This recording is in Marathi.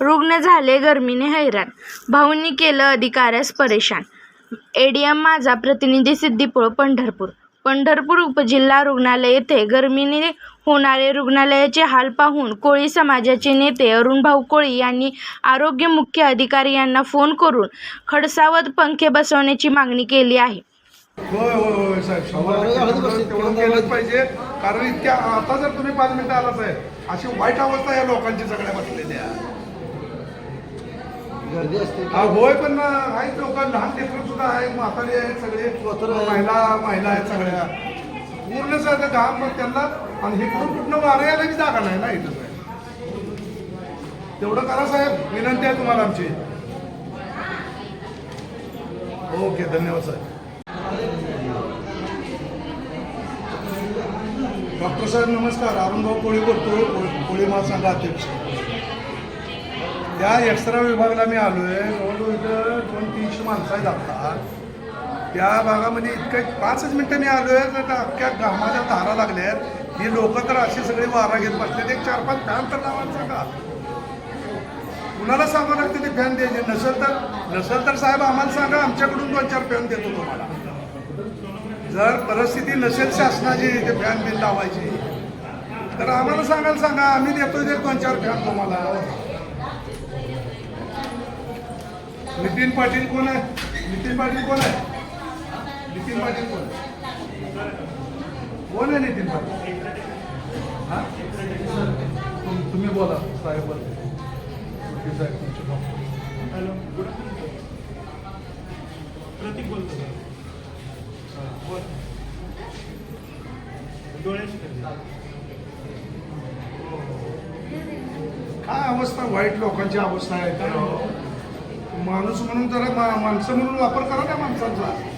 रुग्ण झाले गर्मीने हैराण. भाऊंनी केलं अधिकाऱ्यास परेशान. एडीएम माझा प्रतिनिधी सिद्दीपूर पंढरपूर. पंढरपूर उपजिल्हा रुग्णालय येथे गर्मीने होणारे रुग्णालयाचे हाल पाहून कोळी समाजाचे नेते अरुणभाऊ कोळी यांनी आरोग्य मुख्य अधिकारी यांना फोन करून खडसावत पंखे बसवण्याची मागणी केली आहे. होय होय होय साहेब. केलंच पाहिजे. कारण इतक्या आता जर तुम्ही पाच मिनिटं आलाच आहे अशी वाईट अवस्था या लोकांची सगळ्या बसलेल्या. होय पण आहेत लोक. लहान लेकरं सुद्धा आहेत म्हातारी आहेत सगळे. महिला महिला आहेत सगळ्या. पूर्ण सगळं गाव मग त्यांना. आणि हे कुठं कुठनं वारं यायला बी जागा नाही ना इथं. साहेब तेवढं करा साहेब. विनंती आहे तुम्हाला आमची. ओके धन्यवाद साहेब. डॉक्टर साहेब नमस्कार. अरुणभाऊ कोळी बोलतोय कोळी- कोळी महासंघ अध्यक्ष. त्या एक्स्ट्रा विभागाला मी आलो आहे जवळजवळ इथं दोन तीनशे माणसं आहेत आता. त्या भागामध्ये इतकं पाचच मिनटं मी आहे तर अख्ख्या घामाच्या धारा लागल्यात. ही लोक तर अशी सगळी वारा घेत बसलेत. एक चार पाच फॅन तर लावायला सांगा कुणाला सांगावं लागतं ते फॅन द्यायचे? नसेल तर नसेल तर साहेब आम्हाला सांगा आमच्याकडून दोन चार फॅन देतो तुम्हाला. जर परिस्थिती नसेल शासनाची ते फॅन बिल लावायची. तर आम्हाला सांगायला सांगा आम्ही देतो ते दोन चार फॅन तुम्हाला. नितीन पाटील कोण आहे? नितीन पाटील कोण आहे? नितीन पाटील कोण आहे? कोण आहे नितीन पाटील? हा? तुम- तुम्ही बोला साहेब बोला. साहेब तुमचे. हॅलो गुड प्रतीक बोलतो हा, बोल. काय अवस्था? वाईट लोकांची अवस्था आहे. तर माणूस म्हणून जरा मा- माणसं म्हणून वापर करा त्या माणसांचा.